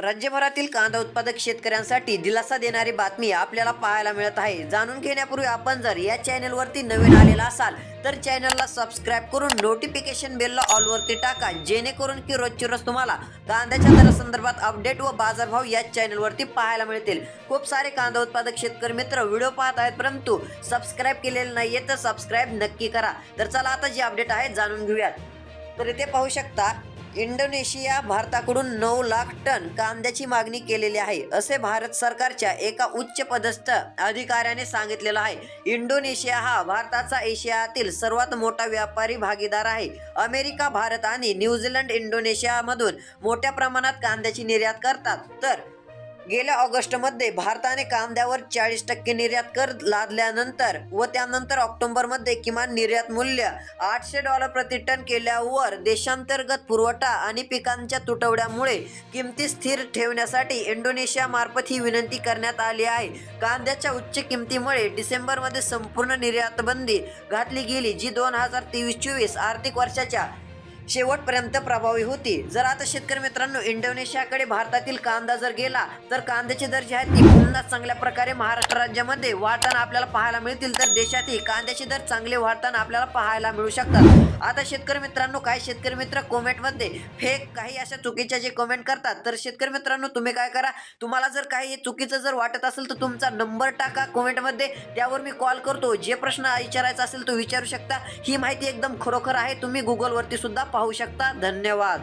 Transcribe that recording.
राज्यभरातील कांदा उत्पादक शेतकऱ्यांसाठी दिलासा देणारी बातमी आपल्याला पाहायला मिळत आहे. जाणून घेण्यापूर्वी आपण जर या चॅनलवरती नवीन आलेला असाल तर चॅनलला सबस्क्राईब करून नोटिफिकेशन बेलला ऑलवरती टाका जेणेकरून की रोजची रोज तुम्हाला कांद्याच्या दरासंदर्भात अपडेट व बाजारभाव या चॅनलवरती पाहायला मिळतील. खूप सारे कांदा उत्पादक शेतकरी मित्र व्हिडिओ पाहत आहेत परंतु सबस्क्राईब केलेले नाहीये तर सबस्क्राईब नक्की करा. तर चला आता जे अपडेट आहे जाणून घेऊयात. तर इथे पाहू शकता इंडोनेशिया भारताकडून नऊ लाख टन कांद्याची मागणी केलेली आहे असे भारत सरकारच्या एका उच्च पदस्थ अधिकाऱ्याने सांगितलेलं आहे. इंडोनेशिया हा भारताचा एशियातील सर्वात मोठा व्यापारी भागीदार आहे. अमेरिका भारत आणि न्यूझीलंड इंडोनेशियामधून मोठ्या प्रमाणात कांद्याची निर्यात करतात. तर गेल्या ऑगस्टमध्ये भारताने कांद्यावर चाळीस टक्के निर्यात कर लादल्यानंतर व त्यानंतर ऑक्टोबरमध्ये किमान निर्यात मूल्य आठशे डॉलर प्रति टन केल्यावर देशांतर्गत पुरवठा आणि पिकांच्या तुटवड्यामुळे किमती स्थिर ठेवण्यासाठी इंडोनेशिया मार्फत ही विनंती करण्यात आली आहे. कांद्याच्या उच्च किमतीमुळे डिसेंबरमध्ये संपूर्ण निर्यात बंदी घातली गेली जी दोन हजार तेवीस चोवीस आर्थिक वर्षाच्या शेवटपर्यंत प्रभावी होती. जर आता शेतकरी मित्रांनो इंडोनेशियाकडे भारतातील कांदा जर गेला तर कांद्याचे दर जे आहेत ते पुन्हा चांगल्या प्रकारे महाराष्ट्र राज्यामध्ये वाढताना आपल्याला पाहायला मिळतील. तर देशातही कांद्याचे दर चांगले वाढताना आपल्याला पाहायला मिळू शकतात. आता शेतकरी मित्रांनो काही शेतकरी मित्र कॉमेंटमध्ये फेक काही अशा चुकीच्या जे कॉमेंट करतात. तर शेतकरी मित्रांनो तुम्ही काय करा? तुम्हाला जर काही चुकीचं जर वाटत असेल तर तुमचा नंबर टाका कॉमेंटमध्ये. त्यावर मी कॉल करतो. जे प्रश्न विचारायचा असेल तो विचारू शकता. ही माहिती एकदम खरोखर आहे. तुम्ही गुगलवरती सुद्धा पाहू शकता. धन्यवाद.